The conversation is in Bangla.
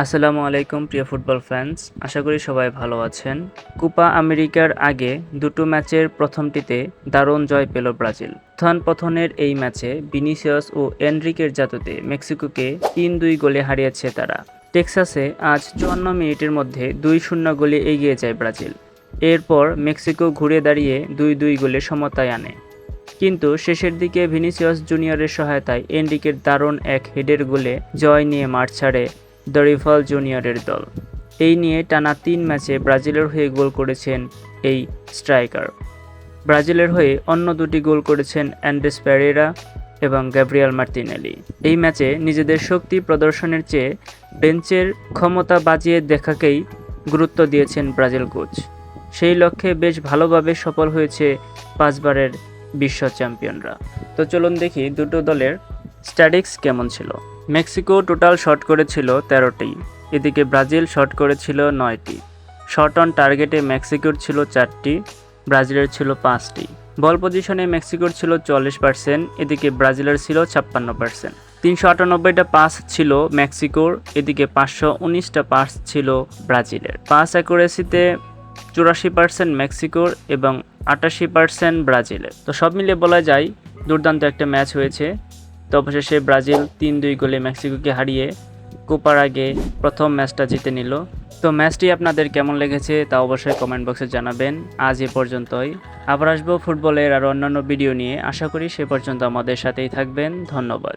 আসসালামু আলাইকুম, প্রিয় ফুটবল ফ্যান্স আশা করি সবাই ভালো আছেন। কোপা আমেরিকার আগে দুটো ম্যাচের প্রথমটিতে দারুণ জয় পেল ব্রাজিল। উত্থান পথনের এই ম্যাচে বিনিসিয়াস ও এনরিকের জাতুতে মেক্সিকোকে তিন দুই গোলে হারিয়েছে তারা। টেক্সাসে আজ চুয়ান্ন মিনিটের মধ্যে দুই শূন্য গোলে এগিয়ে যায় ব্রাজিল। এরপর মেক্সিকো ঘুরে দাঁড়িয়ে দুই দুই গোলে সমতায় আনে। কিন্তু শেষের দিকে ভিনিসিয়াস জুনিয়রের সহায়তায় এনরিকের দারুণ এক হেডের গোলে জয় নিয়ে মাঠ ছাড়ে দরিফাল জুনিয়রের দল। এই নিয়ে টানা তিন ম্যাচে ব্রাজিলের হয়ে গোল করেছেন এই স্ট্রাইকার। ব্রাজিলের হয়ে অন্য দুটি গোল করেছেন অ্যান্ড্রেস প্যারেরা এবং গ্যাব্রিয়াল মার্তিনেলি এই ম্যাচে নিজেদের শক্তি প্রদর্শনের চেয়ে বেঞ্চের ক্ষমতা বাজিয়ে দেখাকেই গুরুত্ব দিয়েছেন ব্রাজিল কোচ। সেই লক্ষ্যে বেশ ভালোভাবে সফল হয়েছে পাঁচবারের বিশ্ব চ্যাম্পিয়নরা। তো চলুন দেখি দুটো দলের স্ট্যাটিক্স কেমন ছিল? মেক্সিকো টোটাল শট করেছিল তেরোটি, এদিকে ব্রাজিল শট করেছিল নয়টি। শট অন টার্গেটে মেক্সিকোর ছিল চারটি, ব্রাজিলের ছিল পাঁচটি। বল পজিশনে মেক্সিকোর ছিল চল্লিশ পার্সেন্ট, এদিকে ব্রাজিলের ছিল ছাপ্পান্ন পার্সেন্ট। তিনশো আটানব্বইটা পাস ছিল মেক্সিকোর, এদিকে পাঁচশো উনিশটা পাস ছিল ব্রাজিলের। পাস অ্যাকুরেসিতে চুরাশি পার্সেন্ট মেক্সিকোর এবং আটাশি পার্সেন্ট ব্রাজিলের। তো সব মিলিয়ে বলা যায়, দুর্দান্ত একটা ম্যাচ হয়েছে। তো অবশেষে ব্রাজিল তিন দুই গোলে মেক্সিকোকে হারিয়ে কোপার আগে প্রথম ম্যাচটা জিতে নিল। তো ম্যাচটি আপনাদের কেমন লেগেছে তা অবশ্যই কমেন্ট বক্সে জানাবেন। আজ এ পর্যন্তই। আবার আসব ফুটবলের আর অন্যান্য ভিডিও নিয়ে। আশা করি সে পর্যন্ত আমাদের সাথেই থাকবেন। ধন্যবাদ।